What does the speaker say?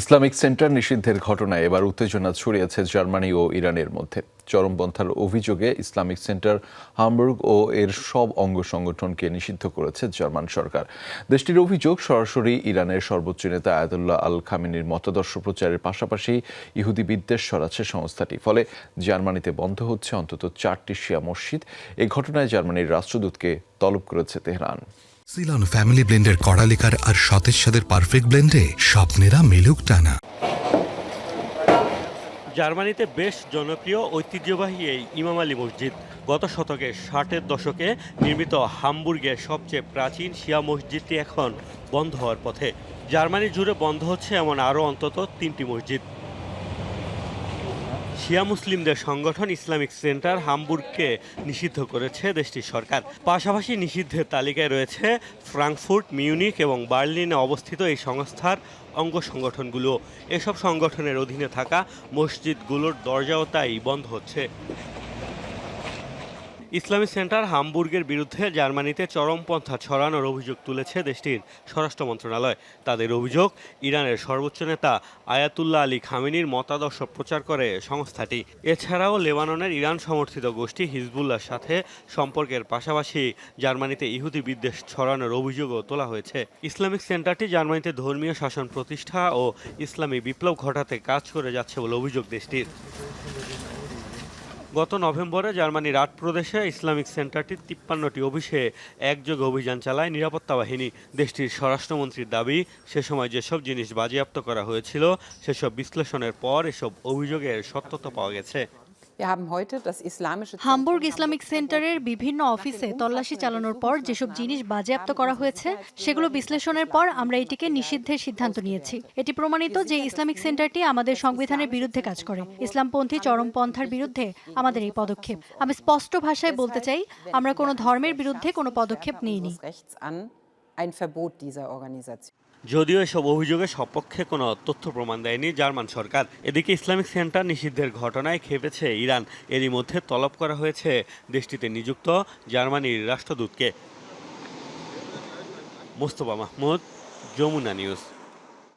Islamic centre নিষিদ্ধের ঘটনায় এবার উত্তেজনা ছড়িয়েছে জার্মানি ও ইরানের মধ্যে। চরমপন্থার অভিযোগে ইসলামিক সেন্টার হামবুর্গ ও এর সব অঙ্গ সংগঠনকে নিষিদ্ধ করেছে জার্মান সরকার। দেশটির অভিযোগ, সরাসরি ইরানের সর্বোচ্চ নেতা আয়াতুল্লাহ আল খামিনির মতাদর্শ প্রচারের পাশাপাশি ইহুদি বিদ্বেষ ছড়াচ্ছে সংস্থাটি। ফলে জার্মানিতে বন্ধ হচ্ছে অন্তত চারটি শিয়া মসজিদ। এ ঘটনায় জার্মানির রাষ্ট্রদূতকে তলব করেছে তেহরান। সিলন ফ্যামিলি ব্লেন্ডের কড়ালিকার আর সতেজ সাদের পারফেক্ট ব্লেন্ডে স্বপ্নেরা মেলুক টানা। জার্মানিতে বেশ জনপ্রিয় ঐতিহ্যবাহী এই ইমাম আলী মসজিদ। গত শতকে ষাটের দশকে নির্মিত হামবুর্গের সবচেয়ে প্রাচীন শিয়া মসজিদটি এখন বন্ধ হওয়ার পথে। জার্মানি জুড়ে বন্ধ হচ্ছে এমন আরও অন্তত তিনটি মসজিদ। শিয়া মুসলিমদের সংগঠন ইসলামিক সেন্টার হামবুর্গকে নিষিদ্ধ করেছে দেশটির সরকার। পাশাপাশি নিষিদ্ধের তালিকায় রয়েছে ফ্রাঙ্কফুর্ট মিউনিক এবং বার্লিনে অবস্থিত এই সংস্থার অঙ্গ সংগঠনগুলো। এসব সংগঠনের অধীনে থাকা মসজিদগুলোর দরজাও তাই বন্ধ হচ্ছে। ইসলামী সেন্টার হামবুর্গের বিরুদ্ধে জার্মানিতে চরমপন্থা ছড়ানোর অভিযোগ তুলেছে দেশটির স্বরাষ্ট্র মন্ত্রণালয়। তাদের অভিযোগ, ইরানের সর্বোচ্চ নেতা আয়াতুল্লাহ আলী খামেনির মতাদর্শ প্রচার করে সংস্থাটি। এছাড়াও লেবাননের ইরান সমর্থিত গোষ্ঠী হিজবুল্লাহর সাথে সম্পর্কের পাশাপাশি জার্মানিতে ইহুদি বিদ্বেষ ছড়ানোর অভিযোগও তোলা হয়েছে। ইসলামিক সেন্টারটি জার্মানিতে ধর্মীয় শাসন প্রতিষ্ঠা ও ইসলামী বিপ্লব ঘটাতে কাজ করে যাচ্ছে বলে অভিযোগ দেশটির। গত নভেম্বরে জার্মানির আট প্রদেশে ইসলামিক সেন্টারটির তিপ্পান্নটি অফিসে একযোগে অভিযান চালায় নিরাপত্তা বাহিনী। দেশটির স্বরাষ্ট্রমন্ত্রীর দাবি, সে সময় যেসব জিনিস বাজেয়াপ্ত করা হয়েছিল, সেসব বিশ্লেষণের পর এসব অভিযোগের সত্যতা পাওয়া গেছে। হামবুর্গ ইসলামিক সেন্টারের বিভিন্ন অফিসে তল্লাশি চালানোর পর যেসব জিনিস বাজেয়াপ্ত করা হয়েছে সেগুলো বিশ্লেষণের পর আমরা এটিকে নিষিদ্ধের সিদ্ধান্ত নিয়েছি। এটি প্রমাণিত যে ইসলামিক সেন্টারটি আমাদের সংবিধানের বিরুদ্ধে কাজ করে। ইসলামপন্থী চরমপন্থার বিরুদ্ধে আমাদের এই পদক্ষেপ। আমি স্পষ্ট ভাষায় বলতে চাই আমরা কোনো ধর্মের বিরুদ্ধে কোনো পদক্ষেপ নিইনি। যদিও এসব অভিযোগে সপক্ষে কোনো তথ্য প্রমাণ দেয়নি জার্মান সরকার। এদিকে ইসলামিক সেন্টার নিষিদ্ধের ঘটনায় খেপেছে ইরান। এরই মধ্যে তলব করা হয়েছে দেশটিতে নিযুক্ত জার্মানির রাষ্ট্রদূতকে। মোস্তফা মাহমুদ, যমুনা নিউজ।